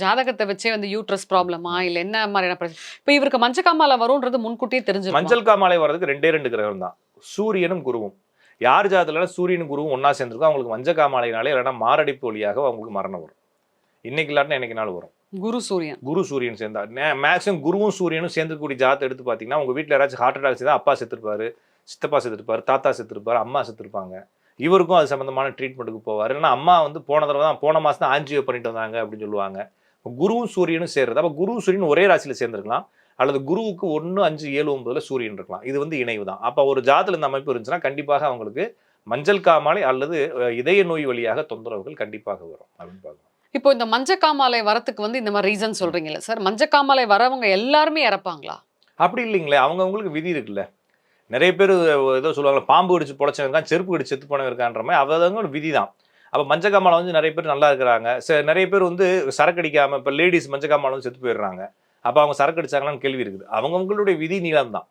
ஜாதகத்தை வச்சே வந்து யூட்ரஸ் ப்ராப்ளமா இல்ல என்ன மாதிரியான பிரச்சனை இப்போ இவருக்கு மஞ்சக்காமால வரும்ன்றது முன்கூட்டியே தெரிஞ்சிருக்கும். மஞ்சள் காமாலை வர்றதுக்கு ரெண்டே ரெண்டு கிரகம் தான். சூரியனும் குருவும். யார் ஜாதத்துல சூரியனும் குருவும் ஒண்ணா சேர்ந்துருக்கோ அவங்களுக்கு மஞ்சள் காமாலைனாலே இல்லைன்னா மாரடைப்பு வழியாக அவங்களுக்கு மரணம் வரும். இன்னைக்கு இல்லாட்டினா என்னைக்கு நாள் வரும்? குரு சூரியன். குரு சூரியன் சேர்ந்தா மேக்ஸிமம் குருவும் சூரியனும் சேர்ந்துக்கூடிய ஜாதத்தை எடுத்து பார்த்தீங்கன்னா உங்க வீட்டில் யாராச்சும் ஹார்ட் அட்டாக் செய்தால் அப்பா செத்துருப்பாரு சித்தப்பா செத்துருப்பாரு தாத்தா செத்துருப்பாரு அம்மா செத்துருப்பாங்க. இவருக்கும் அது சம்மந்தமான ட்ரீட்மெண்ட்டுக்கு போவார். ஏன்னா அம்மா வந்து போன தடவை தான் போன மாதம் தான் ஆஞ்சியோ பண்ணிட்டு வந்தாங்க அப்படின்னு சொல்லுவாங்க. குருவும் சூரியனும் சேர்றது. அப்போ குரு சூரியன் ஒரே ராசியில் சேர்ந்துருக்கலாம். அல்லது குருவுக்கு ஒன்று அஞ்சு ஏழு ஒன்பதுல சூரியன் இருக்கலாம். இது வந்து இணைவு தான். அப்போ ஒரு ஜாதத்தில் இந்த அமைப்பு இருந்துச்சுன்னா கண்டிப்பாக அவங்களுக்கு மஞ்சள் காமாலை அல்லது இதய நோய் வழியாக தொந்தரவுகள் கண்டிப்பாக வரும் அப்படின்னு பார்க்கலாம் இப்போ இந்த மஞ்சக்காமாலை வரத்துக்கு வந்து இந்த மாதிரி ரீசன் சொல்றீங்கல்ல சார். மஞ்சக்காமாலை வரவங்க எல்லாருமே இறப்பாங்களா? அப்படி இல்லைங்களே. அவங்கவுங்களுக்கு விதி இருக்குல்ல. நிறைய பேர் ஏதோ சொல்லுவாங்க பாம்பு கடிச்சு பொழைச்சவங்க இருக்கான் செருப்பு கடிச்சு செத்து போனவங்க இருக்கான்ற மாதிரி. அவங்கவுங்க விதி தான். அப்போ மஞ்சக்காமலை வந்து நிறைய பேர் நல்லா இருக்கிறாங்க. ச- நிறைய பேர் வந்து சரக்கு அடிக்காமல் இப்போ லேடிஸ் மஞ்சக்காமலை வந்து செத்து போயிடுறாங்க. அப்போ அவங்க சரக்கு அடிச்சாங்களான்னு கேள்வி இருக்குது. அவங்கவுங்களுடைய விதி நீளம் தான்